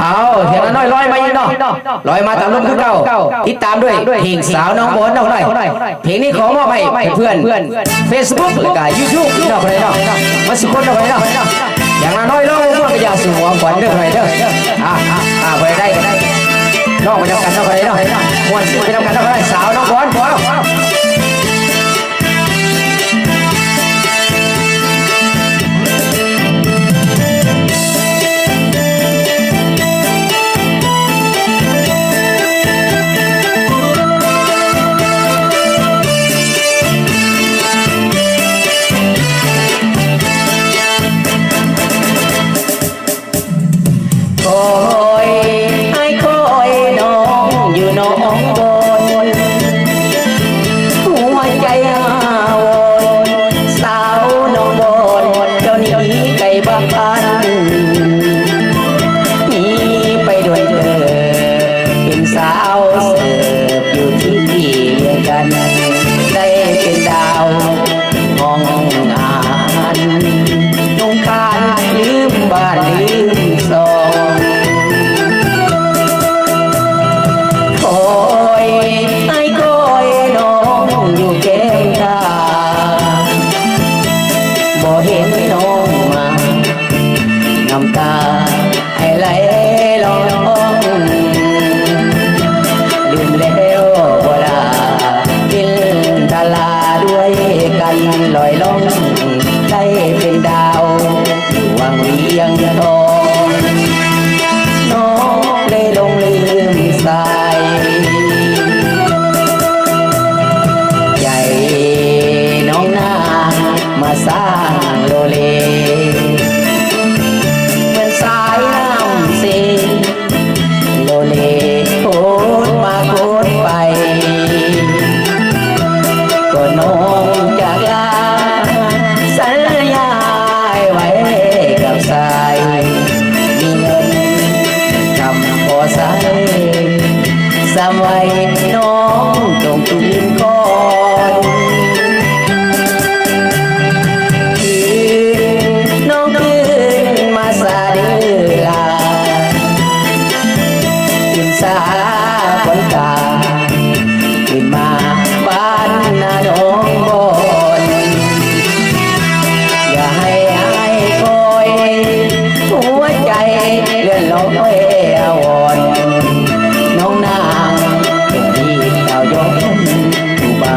เอาเทียนน้อยลอยมาอีกเนาะลอยมาตามลขึ้นเก้าติดตามด้วยเพลงสาวน้องบนน้องหน่อยเพลงนี้ขอมอบให้เพื่อนเพื่อนเฟซบุ๊กหรือกับยูทูบเนาะไปเนาะมาสุขคนเนาะไปเนาะอย่างน้อยลอยมันก็อย่าสู่ความฝันเด้อไปเด้ออ่าอ่าไปได้น้องไปทำกันเนาะไปเนาะมวนไปทำกันเนาะ ได้ นาขวัตาที่มาบ้านนาดงบนอย่าให้อาคอยหัวใจเลื่อนลอยอวน้องนาที่ดาวยกผู้เบา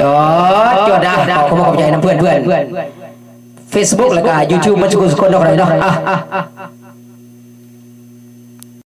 จอดจอดนะขอบคุณขอบใจน้ำเพื่อนเพื่อนเฟซบุ๊กแล้วก็ยูทูบมันจะกุศลคนเนาะอะไรเนาะอะอะอะ